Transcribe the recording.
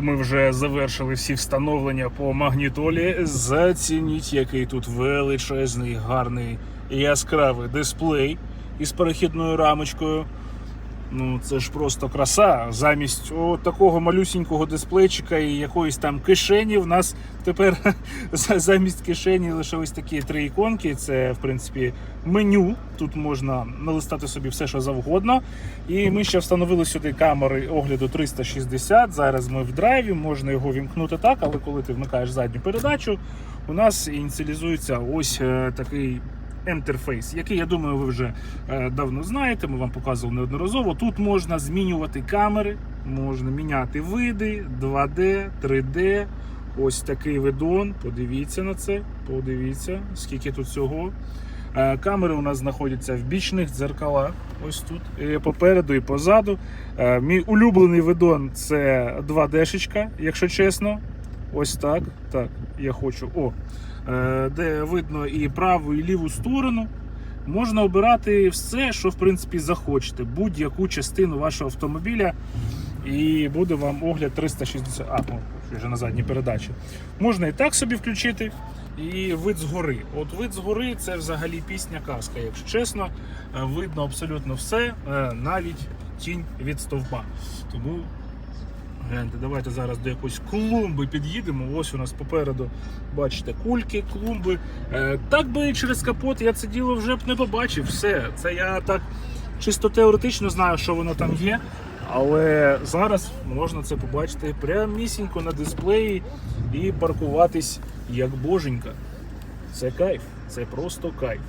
ми вже завершили всі встановлення по магнітолі. Зацініть, який тут величезний, гарний яскравий дисплей із перехідною рамочкою. Ну, це ж просто краса. Замість о, такого малюсінького дисплейчика і якоїсь там кишені. В нас тепер замість кишені лише ось такі три іконки. Це, в принципі, меню. Тут можна налистати собі все, що завгодно. І ми ще встановили сюди камери огляду 360. Зараз ми в драйві, можна його вімкнути так, але коли ти вмикаєш задню передачу, у нас ініціалізується ось е, такий інтерфейс, який я думаю, ви вже е, давно знаєте. Ми вам показували неодноразово. Тут можна змінювати камери, можна міняти види 2D, 3D. Ось такий видон. Подивіться на це. Подивіться, скільки тут всього. Е, Камери у нас знаходяться в бічних дзеркалах. Ось тут. І попереду і позаду. Е, Мій улюблений видон це 2D-шечка, якщо чесно. Ось так. Так, я хочу. О, е, де видно і праву, і ліву сторону. Можна обирати все, що в принципі захочете, будь-яку частину вашого автомобіля. І буде вам огляд 360. А, ну, вже на задній передачі. Можна і так собі включити, і вид згори. От вид згори це взагалі пісня казка, якщо чесно. Е, Видно абсолютно все, е, навіть тінь від стовпа. Тому гляньте, давайте зараз до якоїсь клумби під'їдемо. Ось у нас попереду, бачите, кульки, клумби. Е, Так би через капот я це діло вже б не побачив. Все. Це я так чисто теоретично знаю, що воно там є. Але зараз можна це побачити прямісінько на дисплеї і паркуватись як боженька. Це кайф, це просто кайф.